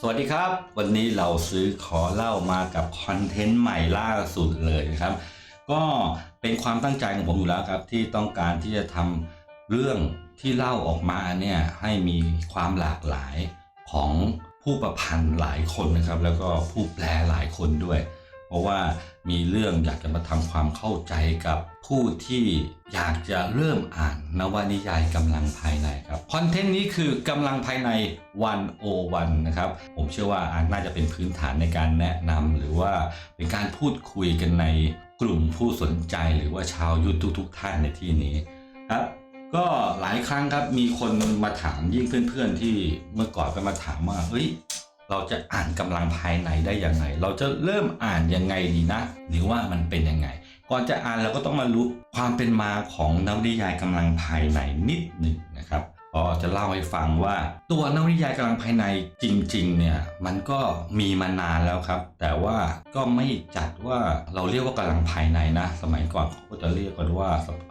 สวัสดีครับ วันนี้เราซื้อขอเล่ามากับคอนเทนต์ใหม่ล่าสุดเลยนะครับ ก็เป็นความตั้งใจของผมอยู่แล้วครับ ที่ต้องการที่จะทำเรื่องที่เล่าออกมาเนี่ยให้มีความหลากหลายของผู้ประพันธ์หลายคนนะครับ แล้วก็ผู้แปลหลายคนด้วย เพราะว่ามีเรื่องอยากจะมาทำความเข้าใจกับผู้ที่อยากจะเริ่มอ่านนวนิยายกำลังภายในครับคอนเทนต์นี้คือกำลังภายในวันโอวันนะครับ ผมเชื่อว่าน่าจะเป็นพื้นฐานในการแนะนำหรือว่าเป็นการพูดคุยกันในกลุ่มผู้สนใจหรือว่าชาวยุทธทุกๆท่านในที่นี้ครับก็หลายครั้งครับมีคนมาถามยิ่งเพื่อนๆที่เมื่อก่อนก็มาถามว่าเฮ้ย เราจะอ่านกำลังภายในได้ยังไง เราจะเริ่มอ่านยังไงดีนะ หรือว่ามันเป็นยังไง ก่อนจะอ่านเราก็ต้องมารู้ความเป็นมาของนวนิยายกำลังภายในนิดหนึ่งนะครับ ก็จะเล่าให้ฟังว่า ตัวนวนิยายกำลังภายในจริงๆเนี่ยมันก็มีมานานแล้วครับ แต่ว่าก็ไม่จัดว่าเราเรียกว่ากำลังภายในนะ สมัยก่อนเขาก็จะเรียกกันว่า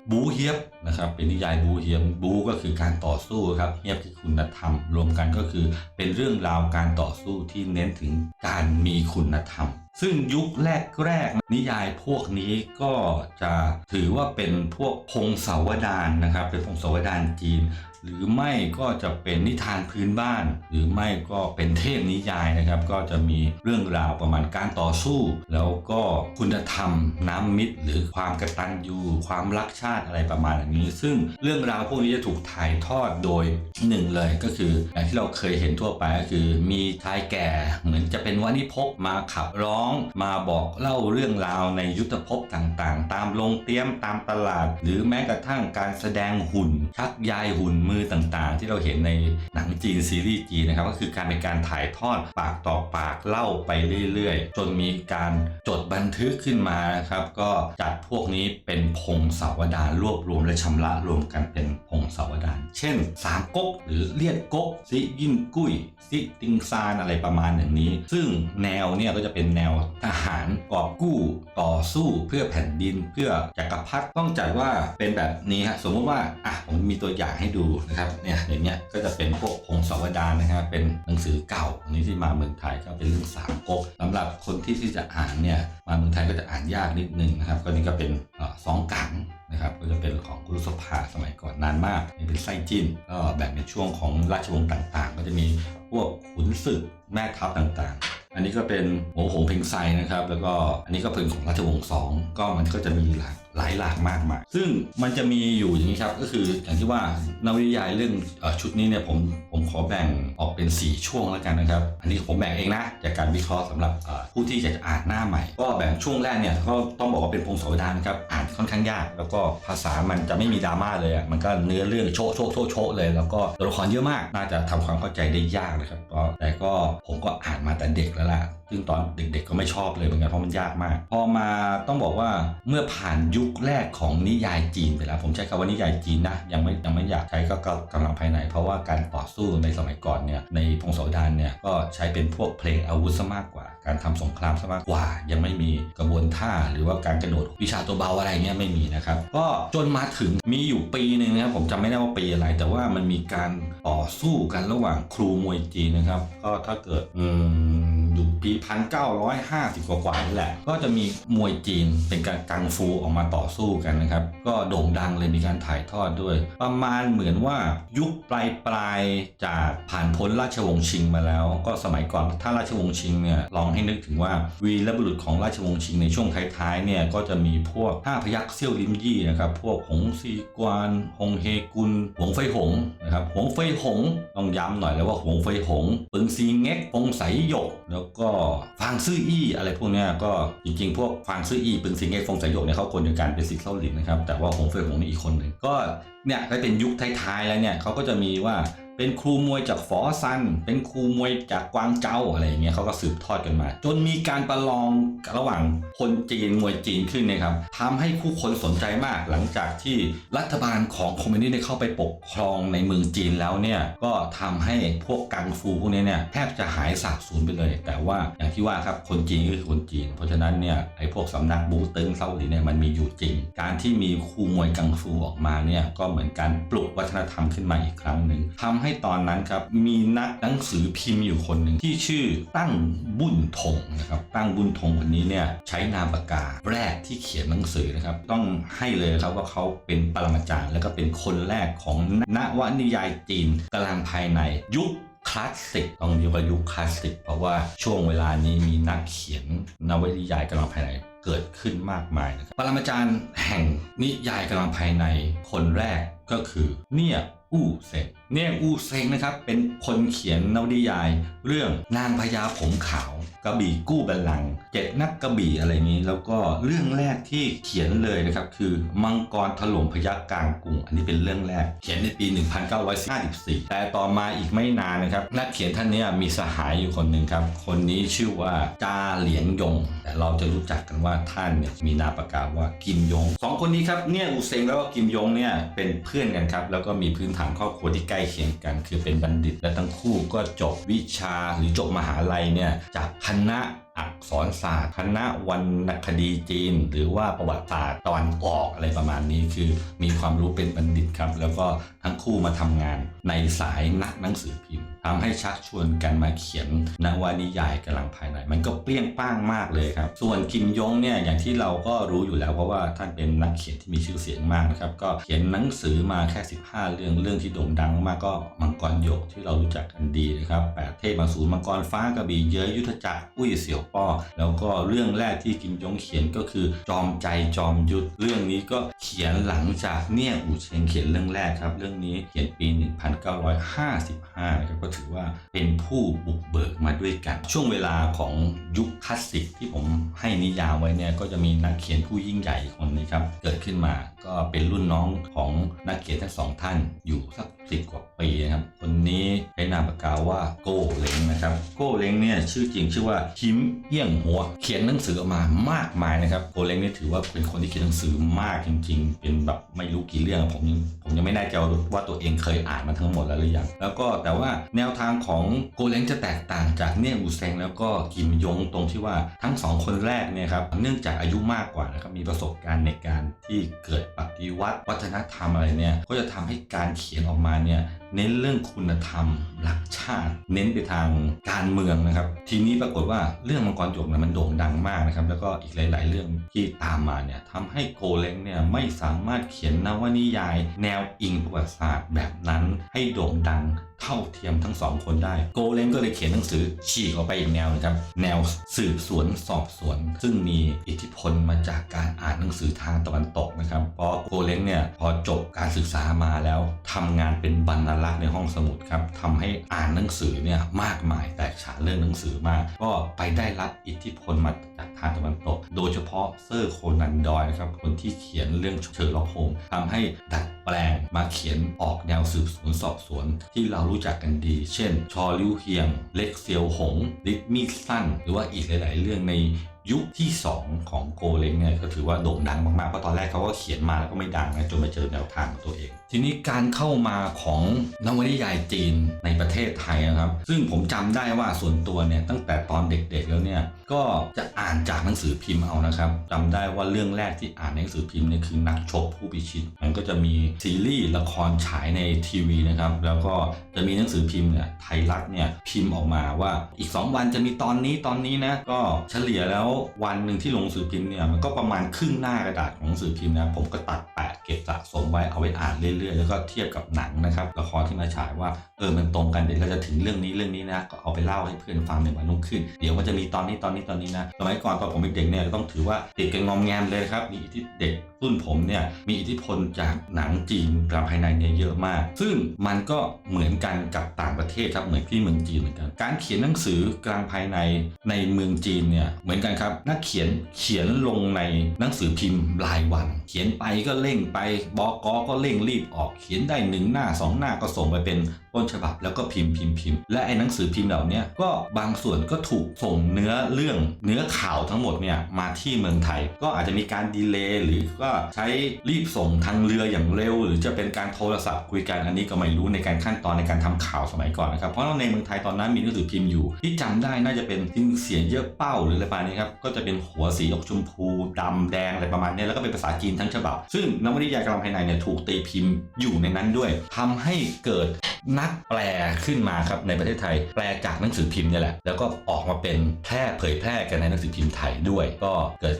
บูเฮียบนะครับเป็นนิยายบูเฮียบบูก็คือการต่อสู้ครับเฮียบคือคุณธรรม รวมกันก็คือเป็นเรื่องราวการต่อสู้ที่เน้นถึงการมีคุณธรรม ซึ่งยุคแรกๆนิยายพวกนี้ก็จะถือว่าเป็นพวกพงศาวดารนะครับ เป็นพงศาวดารจีน หรือไม่ก็จะเป็นนิทานพื้นบ้าน หรือไม่ก็เป็นเทพนิยายนะครับ ก็จะมีเรื่องราวประมาณการต่อสู้ แล้วก็คุณธรรมน้ำมิตร หรือความกตัญญูความรักชาติอะไรประมาณอย่างนี้ ซึ่งเรื่องราวพวกนี้จะถูกถ่ายทอดโดยหนึ่งเลยก็คืออย่างที่เราเคยเห็นทั่วไปก็คือ มีชายแก่เหมือนจะเป็นวานิพกมาขับร้องมาบอกเล่าเรื่องราวในยุทธภพต่างๆ ตามโรงเตรียมตามตลาด หรือแม้กระทั่งการแสดงหุ่น ชักยายหุ่นมือต่างๆ ที่เราเห็นในหนังจีนซีรีส์จีนนะครับก็คือการเป็นการถ่ายทอดปากต่อปากเล่าไปเรื่อยๆ จนมีการจดบันทึกขึ้นมานะครับก็จัดพวกนี้เป็นพงศาวดารรวบรวมและชำระรวมกันเป็นพงศาวดารเช่นสามก๊กหรือเลียดก๊กซิยิ่งกุ้ยซิติงซานอะไรประมาณอย่างนี้ ซึ่งแนวเนี่ยก็จะเป็นแนวทหารกอบกู้ต่อสู้เพื่อแผ่นดินเพื่อจักรพรรดิต้องจัดว่าเป็นแบบนี้ฮะสมมติว่าอะผมมีตัวอย่างให้ดูนะครับเนี่ยอย่างเงี้ยก็จะเป็นพวกพงศาวดารนะครับเป็นหนังสือเก่าอันนี้ที่มาเมืองไทยก็เป็นเรื่องสามก๊กสำหรับคนที่ที่จะอ่านเนี่ยมาเมืองไทยก็จะอ่านยากนิดนึงนะครับก็นี่ก็เป็นอสองกังนะครับก็จะเป็นของกุลสภาสมัยก่อนนานมากนี่เป็นไส้จิ้นก็แบ่งเป็นช่วงของราชวงศ์ต่างๆ ก็จะมีพวกขุนศึกแม่ทัพต่างๆ อันนี้ก็เป็นหงหงเพ็งไซนะครับ แล้วก็อันนี้ก็เป็นของราชวงศ์สองก็มันก็จะมีหลาก หลายหลากมากมายซึ่งมันจะมีอยู่อย่างนี้ครับก็คืออย่างที่ว่านวิยายเรื่องอชุดนี้เนี่ยผมผมขอแบ่งออกเป็น 4 ช่วงแล้วกันนะครับ อันนี้ผมแบ่งเองนะจากการวิเคราะห์สำหรับผู้ที่จะอ่านหน้าใหม่ ก็แบ่งช่วงแรกเนี่ยก็ต้องบอกว่าเป็นพงศาวดารนะครับอ่านค่อนข้างยาก แล้วก็ภาษามันจะไม่มีดราม่าเลยอะมันก็เนื้อเรื่องโชะโชะโชะโชะเลย แล้วก็ตัวละครเยอะมากน่าจะทำความเข้าใจได้ยากนะครับแต่ก็ผมก็อ่านมาแต่เด็กแล้วล่ะ ซึ่งตอนเด็กๆก็ไม่ชอบเลยเหมือนกันเพราะมันยากมาก พอมาต้องบอกว่าเมื่อผ่านยุคแรกของนิยายจีนไปแล้ว ผมใช้คำว่านิยายจีนนะยังไม่ยังไม่อยากใช้ก็กำลังภายใน เพราะว่าการต่อสู้ในสมัยก่อนเนี่ยในพงศาวดารเนี่ยก็ใช้เป็นพวกเพลงอาวุธซะมากกว่า การทำสงครามซะมากกว่า ยังไม่มีกระบวนท่าหรือว่าการกระโดดวิชาตัวเบาอะไรเงี้ยไม่มีนะครับก็จนมาถึงมีอยู่ปีหนึ่งนะครับผมจำไม่ได้ว่าปีอะไร แต่ว่ามันมีการต่อสู้กันระหว่างครูมวยจีนนะครับ ก็ถ้าเกิดอืม อยู่ปี 1950 กว่าๆนี่แหละ ก็จะมีมวยจีนเป็นการกังฟูออกมาต่อสู้กันนะครับ ก็โด่งดังเลยมีการถ่ายทอดด้วย ประมาณเหมือนว่ายุคปลายปลายๆจากผ่านพ้นราชวงศ์ชิงมาแล้ว ก็สมัยก่อนถ้าราชวงศ์ชิงเนี่ยลองให้นึกถึงว่าวีรบุรุษของราชวงศ์ชิงในช่วงท้ายๆเนี่ยก็จะมีพวกห้าพยัคฆ์เซี่ยวลิมยี่นะครับพวกหงซีกวานหงเฮกุลหงเฟยหงนะครับหงเฟยหงต้องย้ำหน่อยแล้วว่าหงเฟยหงปึงซีเง็กฟงไสหยก แล้วก็ฟางซื่ออี้อะไรพวกนี้ก็จริงๆ พวกฟางซื่ออี้เป็นสิงเง็กฟงสายกเนี่ยเขาคนเดียวกันเป็นสิทธิ์เล่าหลินนะครับแต่ว่าหงเฟยหงนี่อีกคนหนึ่งก็เนี่ยได้เป็นยุคท้ายๆแล้วเนี่ยเขาก็จะมีว่า เป็นครูมวยจากฝอซัน เป็นครูมวยจากกวางเจ้าอะไรอย่างเงี้ยเขาก็สืบทอดกันมา จนมีการประลองระหว่างคนจีนมวยจีนขึ้นนะครับทำให้ผู้คนสนใจมากหลังจากที่รัฐบาลของคอมมิวนิสต์ได้เข้าไปปกครองในเมืองจีนแล้วเนี่ยก็ทำให้พวกกังฟูพวกนี้เนี่ยแทบจะหายสาบสูญไปเลย แต่ว่าอย่างที่ว่าครับคนจีนก็คือคนจีน เพราะฉะนั้นเนี่ยไอ้พวกสำนักบูตึงเซาหลีเนี่ยมันมีอยู่จริง การที่มีครูมวยกังฟูออกมาเนี่ยก็เหมือนการปลุกวัฒนธรรมขึ้นมาอีกครั้งหนึ่งทำใหให้ตอนนั้นครับมีนักหนังสือพิมพ์อยู่คนหนึ่งที่ชื่อตั้งบุญทงนะครับตั้งบุญทงคนนี้เนี่ยใช้นามปากกาแรกที่เขียนหนังสือนะครับ ต้องให้เลยครับว่าเขาเป็นปรมาจารย์ แล้วก็เป็นคนแรกของนวนิยายจีนกำลังภายในยุคคลาสสิกต้องเรียกว่ายุคคลาสสิกเพราะว่าช่วงเวลานี้มีนักเขียนนวนิยายกำลังภายในเกิดขึ้นมากมายนะครับปรมาจารย์แห่งนิยายกำลังภายในคนแรกก็คือเนี่ยอู้เซง เนี่ยอูเซงนะครับเป็นคนเขียนนวนิยาย เรื่องนางพญาผมขาวกระบี่กู้บัลลังก์เจ็ดนักกระบี่อะไรนี้ แล้วก็เรื่องแรกที่เขียนเลยนะครับ คือมังกรถล่มพยัคฆ์กลางกรุงอันนี้เป็นเรื่องแรก เขียนในปี 1954 แต่ต่อมาอีกไม่นานนะครับ นักเขียนท่านนี้มีสหายอยู่คนหนึ่งครับ คนนี้ชื่อว่าจาเหลียงยง แต่เราจะรู้จักกันว่าท่านเนี่ยมีนามปากกาว่ากิมยงสองคนนี้ครับเนี่ยอูเซงแล้วก็กิมยงเนี่ยเป็นเพื่อนกันครับแล้วก็มีพื้นฐานครอบครัวที่ใกล้ล้เคียงกัน คือเป็นบัณฑิตและทั้งคู่ก็จบวิชาหรือจบมหาลัยเนี่ยจากคณะอักษรศาสตร์ คณะวรรณคดีจีน หรือว่าประวัติศาสตร์ตอนออกอะไรประมาณนี้คือมีความรู้เป็นบัณฑิตครับ แล้วก็ทั้งคู่มาทำงานในสายนักหนังสือพิมพ์ ทำให้ชักชวนกันมาเขียนนวนิยายกำลังภายใน มันก็เปรี้ยงป้างมากเลยครับ ส่วนกิมยงเนี่ยอย่างที่เราก็รู้อยู่แล้วเพราะว่าท่านเป็นนักเขียนที่มีชื่อเสียงมากนะครับก็เขียนหนังสือมาแค่ 15 เรื่องเรื่องที่โด่งดังมากก็มังกรหยกที่เรารู้จักกันดีนะครับแปดเทพมาสูรมังกรฟ้ากระบี่เย้ยยุทธจักรอุ้ยเสี่ยวป้อแล้วก็เรื่องแรกที่กิมยงเขียนก็คือ จอมใจจอมยุทธเรื่องนี้ก็เขียนหลังจากเนี่ยอูเชงเขียนเรื่องแรกครับเรื่องนี้เขียนปี 1955นะครับก็ถือว่าเป็นผู้บุกเบิกมาด้วยกัน ช่วงเวลาของยุคคลาสสิกที่ผมให้นิยามไว้เนี่ยก็จะมีนักเขียนผู้ยิ่งใหญ่คนนี้ครับเกิดขึ้นมาก็เป็นรุ่นน้องของนักเขียนทั้งสองท่านอยู่สักสิบกว่าปีนะครับคนนี้ใช้นามปากกาว่าโก้เล้งนะครับโก้เล้งเนี่ยชื่อจริงชื่อว่าคิมเยี่ยงหัว เขียนหนังสือออกมามากมายนะครับโก้เล้งนี่ถือว่าเป็นคนที่เขียนหนังสือมากจริง ๆ เป็นแบบไม่รู้กี่เรื่องผมผมยังไม่แน่ใจว่าตัวเองเคยอ่านมาทั้งหมดแล้วหรือยังแล้วก็แต่ว่าแนววทางของโกเล้งจะแตกต่างจากเนี่ยอูเซงแล้วก็กิมยงตรงที่ว่าทั้งสองคนแรกเนี่ยครับเนื่องจากอายุมากกว่านะครับมีประสบการณ์ในการที่เกิดปฏิวัติวัฒนธรรมอะไรเนี่ยก็จะทำให้การเขียนออกมาเนี่ยเน้นเรื่องคุณธรรมหลักชาติ เน้นไปทางการเมืองนะครับ ทีนี้ปรากฏว่าเรื่องมังกรหยกเนี่ยมันโด่งดังมากนะครับ แล้วก็อีกหลาย ๆ เรื่องที่ตามมาเนี่ยทำให้โกเล้งเนี่ยไม่สามารถเขียนนวนิยาย แนวอิงประวัติศาสตร์แบบนั้นให้โด่งดังเท่าเทียมทั้งสองคนได้ โกเล้งก็เลยเขียนหนังสือฉีกออกไปอีกแนวนะครับ แนวสืบสวนสอบสวน ซึ่งมีอิทธิพลมาจากการอ่านหนังสือทางตะวันตกนะครับ เพราะโกเล้งเนี่ยพอจบการศึกษามาแล้วทำงานเป็นบรรณารักษ์ในห้องสมุดครับทำให้อ่านหนังสือเนี่ยมากมายแตกฉานเรื่องหนังสือมาก ก็ไปได้รับอิทธิพลมาจากทางตะวันตก โดยเฉพาะเซอร์โคนันดอยนะครับคนที่เขียนเรื่องเชอร์ล็อกโฮมทำให้ดัดแปลงมาเขียนออกแนวสืบสวนสอบสวน ที่เรารู้จักกันดี เช่น ชอลิวเฮียง เล็กเซียวหงลิกมีสั้นหรือว่าอีกหลาย ๆ เรื่องในยุคที่ 2 ของโกเล้งเนี่ยก็ถือว่าโด่งดังมากๆเพราะตอนแรกเขาก็เขียนมาแล้วก็ไม่ดังนะจนมาเจอแนวทางของตัวเองทีนี้การเข้ามาของนวนิยายจีนในประเทศไทยนะครับ ซึ่งผมจำได้ว่าส่วนตัวเนี่ยตั้งแต่ตอนเด็กๆแล้วเนี่ยก็จะอ่านจากหนังสือพิมพ์เอานะครับจำได้ว่าเรื่องแรกที่อ่านในหนังสือพิมพ์เนี่ยคือนักชกผู้พิชิต มันก็จะมีซีรีส์ละครฉายในทีวีนะครับ แล้วก็จะมีหนังสือพิมพ์เนี่ยไทยรัฐเนี่ยพิมพ์ออกมาว่าอีก 2 วันจะมีตอนนี้ตอนนี้นะก็เฉลี่ยแล้ววันหนึ่งที่ลงหนังสือพิมพ์เนี่ยมันก็ประมาณครึ่งหน้ากระดาษของหนังสือพิมพ์นะผมก็ตัดแปะ เก็บสะสมไว้เอาไว้อ่านเรื่อยๆ แล้วก็เทียบกับหนังนะครับละครที่มาฉายว่าเออมันตรงกันเดี๋ยวเราจะถึงเรื่องนี้เรื่องนี้นะก็เอาไปเล่าให้เพื่อนฟังในวันรุ่งขึ้น เดี๋ยวมันจะมีตอนนี้ตอนนี้ตอนนี้นะสมัยก่อนตอนผมเป็นเด็กเนี่ยต้องถือว่าติดกันงอมแงมเลยครับมีอิทธิเด็กรุ่นผมเนี่ยมีอิทธิพลจากหนังจีนกลางภายในเนี่ยเยอะมาก ซึ่งมันก็เหมือนกันกับต่างประเทศครับเหมือนที่เมืองจีนเหมือนกันการเขียนหนังสือกลางภายในในเมืองจีนเนี่ยเหมือนกันครับนักเขียนเขียนลงในหนังสือพิมพ์รายวัน เขียนไปก็เร่งไปบอกก็เร่งรีบออกเขียนได้หนึ่งหน้าสองหน้าก็ส่งไปเป็น ต้นฉบับแล้วก็พิมพ์พิมพ์พิมพ์และไอ้หนังสือพิมพ์เหล่าเนี้ยก็บางส่วนก็ถูกส่งเนื้อเรื่องเนื้อข่าวทั้งหมดเนี่ยมาที่เมืองไทย ก็อาจจะมีการดีเลย์หรือก็ใช้รีบส่งทางเรืออย่างเร็ว หรือจะเป็นการโทรศัพท์คุยกันอันนี้ก็ไม่รู้ในการขั้นตอนในการทำข่าวสมัยก่อนนะครับเพราะว่าในเมืองไทยตอนนั้นมีหนังสือพิมพ์อยู่ ที่จำได้น่าจะเป็นทิ้งเสียงเยอะเป้าหรืออะไรประมาณนี้ครับก็จะเป็นหัวสีออกชมพูดำแดงอะไรประมาณนี้แล้วก็เป็นภาษาจีนทั้งฉบับ ซึ่งนวนิยายกำลังภายในเนี่ยถูกตีพิมพ์อยู่ในนั้นด้วยทำให้เกิดนักแปลขึ้นมาครับในประเทศไทย แปลจากหนังสือพิมพ์เนี่ยแหละแล้วก็ออกมาเป็นแพร่เผยแพร่กันในหนังสือพิมพ์ไทยด้วย ก็เกิด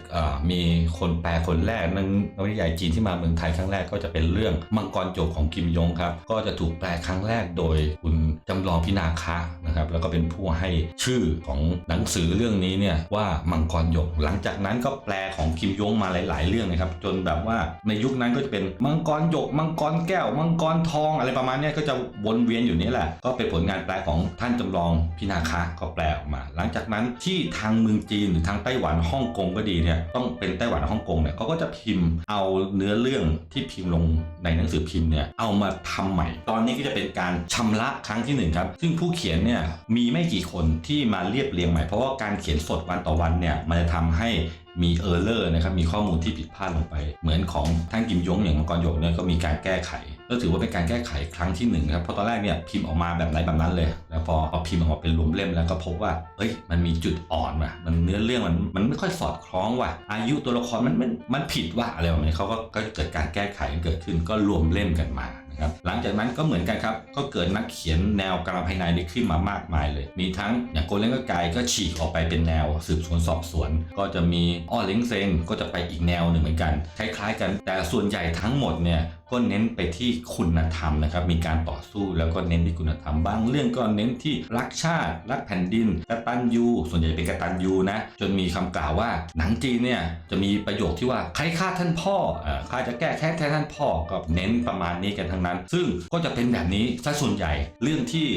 มีคนแปลคนแรกนักนวนิยายจีนที่มาเมืองไทยครั้งแรกก็จะเป็นเรื่องมังกรโจกของกิมยงครับก็จะถูกแปลครั้งแรกโดยคุณ จำลองพินาคะนะครับแล้วก็เป็นผู้ให้ชื่อของหนังสือเรื่องนี้เนี่ยว่ามังกรหยก หลังจากนั้นก็แปลของกิมยงมาหลาย ๆ เรื่องนะครับ จนแบบว่าในยุคนั้นก็จะเป็นมังกรหยก มังกรแก้ว มังกรทองอะไรประมาณนี้ก็จะวนเวียนอยู่นี่แหละ ก็เป็นผลงานแปลของท่านจำลองพินาคะก็แปลออกมา หลังจากนั้นที่ทางเมืองจีนหรือทางไต้หวันฮ่องกงก็ดีเนี่ยต้องเป็นไต้หวันฮ่องกงเนี่ยเขาก็จะพิมพ์เอาเนื้อเรื่องที่พิมพ์ลงในหนังสือพิมพ์เนี่ยเอามาทำใหม่ ตอนนี้ก็จะเป็นการชำระครั้งที่หนึ่งครับ ซึ่งผู้เขียนเนี่ยมีไม่กี่คนที่มาเรียบเรียงใหม่ เพราะว่าการเขียนสดวันต่อวันเนี่ยมันจะทำให้มีเออร์เลอร์นะครับมีข้อมูลที่ผิดพลาดลงไป เหมือนของท่านกิมยงอย่างมังกรหยกเนี่ยก็มีการแก้ไขก็ถือว่าเป็นการแก้ไขครั้งที่หนึ่งครับเพราะตอนแรกเนี่ยพิมพ์ออกมาแบบไหนแบบนั้นเลย แล้วพอพอพิมพ์ออกมาเป็นรวมเล่มแล้วก็พบว่าเอ้ยมันมีจุดอ่อนว่ะมันเนื้อเรื่องมันมันไม่ค่อยสอดคล้องว่ะอายุตัวละครมันมันมันผิดว่ะอะไรแบบนี้เขาก็ก็เกิดการแก้ไขเกิดขึ้นก็รวมเล่มกันมา ครับหลังจากนั้นก็เหมือนกันครับ ก็เกิดนักเขียนแนวกลางภายในนี้ขึ้นมามากมายเลย มีทั้งอย่างโกเล้งก็ไกายก็ฉีกออกไปเป็นแนวสืบสวนสอบสวน ก็จะมีอ้อเล้งเซงก็จะไปอีกแนวหนึ่งเหมือนกัน คล้ายๆ กันแต่ส่วนใหญ่ทั้งหมดเนี่ย ก็เน้นไปที่คุณธรรมนะครับ มีการต่อสู้แล้วก็เน้นที่คุณธรรมบางเรื่องก็เน้นที่รักชาติ รักแผ่นดินกตัญญูส่วนใหญ่เป็นกตัญญูนะ จนมีคำกล่าวว่าหนังจีนเนี่ยจะมีประโยคที่ว่าใครฆ่าท่านพ่ออ่อข้าจะแก้แค้นแทนท่านพ่อก็เน้นประมาณนี้กันทั้งนั้น ซึ่งก็จะเป็นแบบนี้ซะส่วนใหญ่เรื่องที่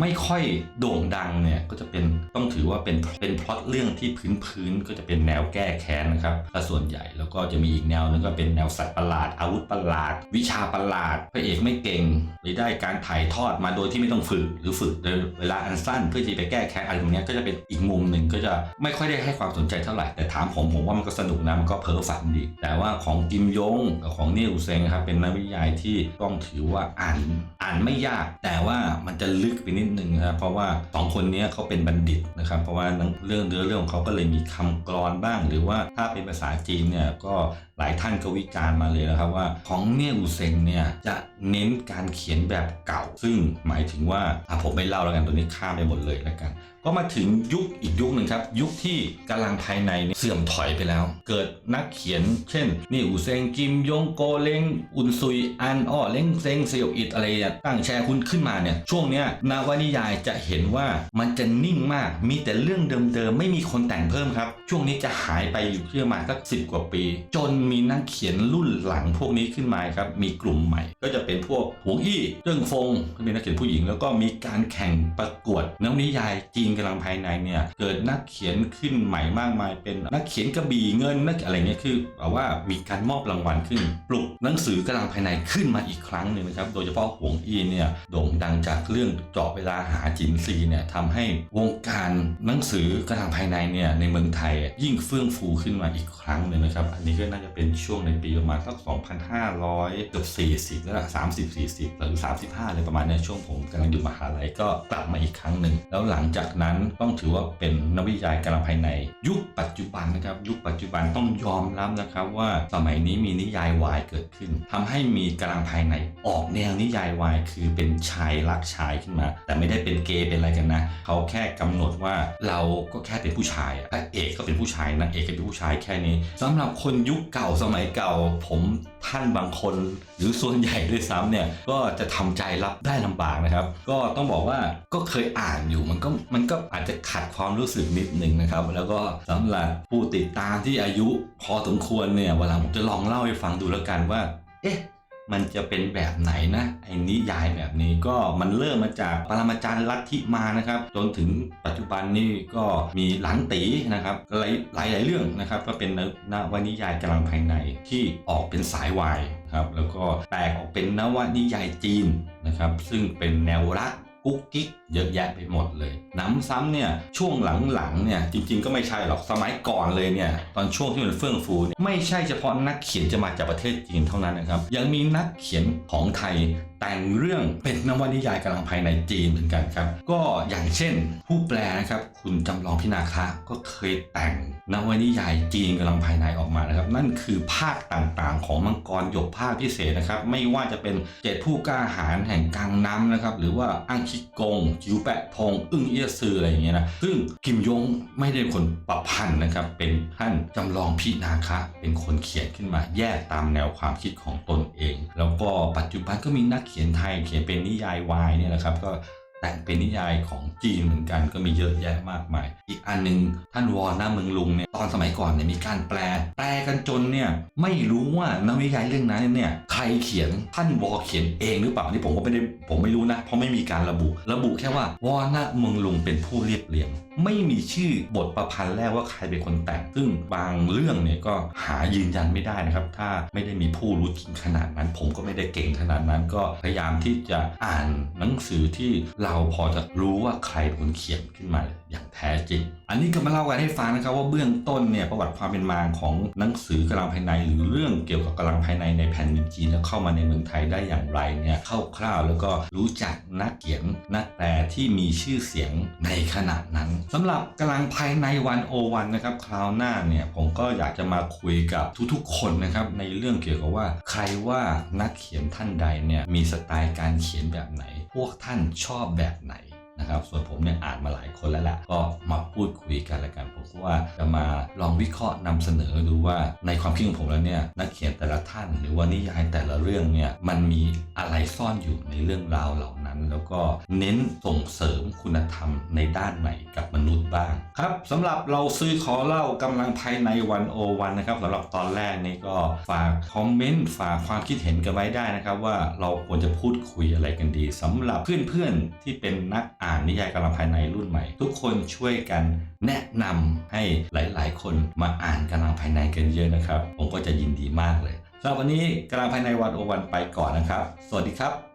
ไม่ค่อยโด่งดังเนี่ยก็จะเป็นต้องถือว่าเป็นเป็นพล็อตเรื่องที่พื้นพื้นๆก็จะเป็นแนวแก้แค้นนะครับซะส่วนใหญ่แล้วก็จะมีอีกแนวนึงก็เป็นแนวสัตว์ประหลาดอาวุธประหลาดวิิชาประหลาดพระเอกไม่เก่งหรือได้การถ่ายทอดมาโดยที่ไม่ต้องฝึก หรือฝึกโดยเวลาอันสั้นเพื่อที่ไปแก้แค้นอะไรแบบเนี้ก็จะเป็นอีกมุมหนึ่งก็จะไม่ค่อยได้ให้ความสนใจเท่าไหร่แต่ถามผมผมว่ามันก็สนุกนะมันก็เพ้อฝันดี แต่ว่าของกิมยงกับของเนี่อุเซงครับเป็นนวนิยายที่ต้องถือว่าอ่านอ่านไม่ยาก แต่ว่ามันจะลึกไปนิดนึงนะครับเพราะว่าสองคนนี้เขาเป็นบัณฑิตนะครับเพราะว่าเรื่องเนื้อเรื่องของเขาก็เลยมีคำกรอนบ้าง หรือว่าถ้าเป็นภาษาจีนเนี่ยก็หลายท่านก็วิจารณ์มาเลยนะครับว่าของเนี่ยอูเซงเนี่ยจะเน้นการเขียนแบบเก่า ซึ่งหมายถึงว่าอะผมไม่เล่าแล้วกันตัวนี้ข้ามไปหมดเลยแล้วกันก็มาถึงยุคอีกยุคหนึ่งครับ ยุคที่กำลังภายในเนี่ยเสื่อมถอยไปแล้ว เกิดนักเขียน เช่น นี่อูเซงกิมยงโกเล้งอุนซุยอันอ้อเล้งเซงเซียวอิดอะไรเนี่ยตั้งแชร์คุณขึ้นมาเนี่ยช่วงเนี้ยนวนิยายจะเห็นว่ามันจะนิ่งมากมีแต่เรื่องเดิมๆไม่มีคนแต่งเพิ่มครับ ช่วงนี้จะหายไปอยู่ที่ประมาสักสิบกว่าปี จนมีนักเขียนรุ่นหลังพวกนี้ขึ้นมาครับมีกลุ่มใหม่ ก็จะเป็นพวกหวงอี้เจิ้งฟงเป็นนักเขียนผู้หญิง แล้วก็มีการแข่งประกวดนวนิยายจีนกำลังภายในเนี่ยเกิดนักเขียนขึ้นใหม่มากมาย เป็นนักเขียนกระบี่เงินนักอะไรเงี้ยคือแบบว่ามีการมอบรางวัลขึ้น ปลุกหนังสือกำลังภายในขึ้นมาอีกครั้งหนึ่งนะครับ โดยเฉพาะหวงอีเนี่ยโด่งดังจากเรื่องเจาะเวลาหาจินซีเนี่ยทำให้วงการหนังสือกำลังภายในเนี่ยในเมืองไทยยิ่งเฟื่องฟูขึ้นมาอีกครั้งหนึ่งนะครับ อันนี้ก็น่าจะเป็นช่วงในปีประมาณสัก 2,500เกือบ40 แล้ว30 40หรือ35อะไรประมาณเนี้ยช่วงผมกำลังอยู่มหาลัยก็กลับมาอีกครั้งหนึ่งแล้วหลังจากนั้นต้องถือว่าเป็นนวนิยายกำลังภายใน ยุคปัจจุบันนะครับ ยุคปัจจุบันต้องยอมรับนะครับว่าสมัยนี้มีนิยายวายเกิดขึ้นทำให้มีกำลังภายในออกแนวนิยายวายคือเป็นชายรักชายขึ้นมา แต่ไม่ได้เป็นเกย์เป็นอะไรกันนะเขาแค่กำหนดว่าเราก็แค่เป็นผู้ชายอะพระเอกก็เป็นผู้ชายนางเอกก็เป็นผู้ชายแค่นี้สำหรับคนยุคเก่าสมัยเก่าผมท่านบางคน หรือส่วนใหญ่ด้วยซ้ำเนี่ยก็จะทำใจรับได้ลำบากนะครับ ก็ต้องบอกว่าก็เคยอ่านอยู่มันก็มันก็อาจจะขัดความรู้สึกนิดหนึ่งนะครับ แล้วก็สำหรับผู้ติดตามที่อายุพอสมควรเนี่ยเวลาผมจะลองเล่าให้ฟังดูแล้วกันว่า เอ๊ะ มันจะเป็นแบบไหนนะไอ้นิยายแบบนี้ก็มันเริ่มมาจากปรมาจารย์ลัทธิมานะครับจนถึงปัจจุบันนี่ก็มีหลังตีนะครับหลายหลายหลายเรื่องนะครับก็เป็นนวนิยายกำลังภายในที่ออกเป็นสายวายครับแล้วก็แตกออกเป็นนวนิยายจีนนะครับซึ่งเป็นแนวรัก กุ๊กกิ๊กเยอะแยะไปหมดเลย น้ำซ้ำเนี่ยช่วงหลังๆเนี่ยจริงๆ ก็ไม่ใช่หรอกสมัยก่อนเลยเนี่ยตอนช่วงที่มันเฟื่องฟูไม่ใช่เฉพาะนักเขียนจะมาจากประเทศจีนเท่านั้นนะครับยังมีนักเขียนของไทยแต่งเรื่องเป็นนวนิยายกำลังภายในจีนเหมือนกันครับ ก็อย่างเช่น ผู้แปลนะครับ คุณจำลองพินาคะก็เคยแต่งนวนิยายจีนกำลังภายในออกมานะครับ นั่นคือภาคต่างๆ ของมังกรหยกภาคพิเศษนะครับ ไม่ว่าจะเป็นเจ็ดผู้กล้าหาญแห่งกลางน้ำนะครับ หรือว่าอังคิกงจิวแปะทงอึ้งเอี้ยซืออะไรอย่างเงี้ยนะซึ่งกิมยงไม่ได้เป็นคนประพันธ์นะครับ เป็นท่านจำลองพินาคะ เป็นคนเขียนขึ้นมาแยกตามแนวความคิดของตนเอง แล้วก็ปัจจุบันก็มีนักเขียนไทยเขียนเป็นนิยายวายเนี่ยแหละครับก็แต่งเป็นนิยายของจีนเหมือนกันก็มีเยอะแยะมากมาย อีกอันหนึงท่านวอหน้าเมืองลุงเนี่ย ตอนสมัยก่อนเนี่ยมีการแปล แปลกันจนเนี่ยไม่รู้ว่านวนิยายเรื่องนั้นเนี่ยใครเขียนท่านวอเขียนเองหรือเปล่านี่ผมก็ไม่ได้ผมไม่รู้นะ เพราะไม่มีการระบุ ระบุแค่ว่าวอน้าเมืองลุงเป็นผู้เรียบเรียง ไม่มีชื่อบทประพันธ์แรกว่าใครเป็นคนแต่งซึ่งบางเรื่องเนี่ยก็หายืนยันไม่ได้นะครับ ถ้าไม่ได้มีผู้รู้จริงขนาดนั้น ผมก็ไม่ได้เก่งขนาดนั้น ก็พยายามที่จะอ่านหนังสือที่เราพอจะรู้ว่าใครเป็นคนเขียนขึ้นมาอย่างแท้จริง อันนี้ก็มาเล่ากันให้ฟังนะครับว่าเบื้องต้นเนี่ยประวัติความเป็นมาของหนังสือกำลังภายใน หรือเรื่องเกี่ยวกับกำลังภายในในแผ่นดินจีนแล้วเข้ามาในเมืองไทยได้อย่างไรเนี่ยคร่าวๆแล้วก็รู้จักนักเขียนนักแปลที่มีชื่อเสียงในขณะนั้นสำหรับกำลังภายในวันโอวันนะครับคราวหน้าเนี่ยผมก็อยากจะมาคุยกับทุกๆ คนนะครับในเรื่องเกี่ยวกับว่า ใครว่านักเขียนท่านใดเนี่ยมีสไตล์การเขียนแบบไหน พวกท่านชอบแบบไหน นะครับ ส่วนผมเนี่ยอ่านมาหลายคนแล้วแหละก็มาพูดคุยกันละกันผมว่าจะมาลองวิเคราะห์นำเสนอดูว่าในความคิดของผมแล้วเนี่ยนักเขียนแต่ละท่าน หรือว่านิยายแต่ละเรื่องเนี่ยมันมีอะไรซ่อนอยู่ในเรื่องราวเหล่านั้น แล้วก็เน้นส่งเสริมคุณธรรมในด้านไหนกับมนุษย์บ้างครับสำหรับเราซื้อขอเล่ากำลังภายในวันโอวันนะครับสำหรับตอนแรกนี่ก็ฝากคอมเมนต์ฝากความคิดเห็นกันไว้ได้นะครับ ว่าเราควรจะพูดคุยอะไรกันดีสำหรับเพื่อนๆที่เป็นนักอ่าน่านนิยายกำลังภายในรุ่นใหม่ ทุกคนช่วยกันแนะนำให้หลายๆ คนมาอ่านกำลังภายในกันเยอะนะครับ ผมก็จะยินดีมากเลยสำหรับวันนี้กำลังภายในวันโอวันไปก่อนนะครับ สวัสดีครับ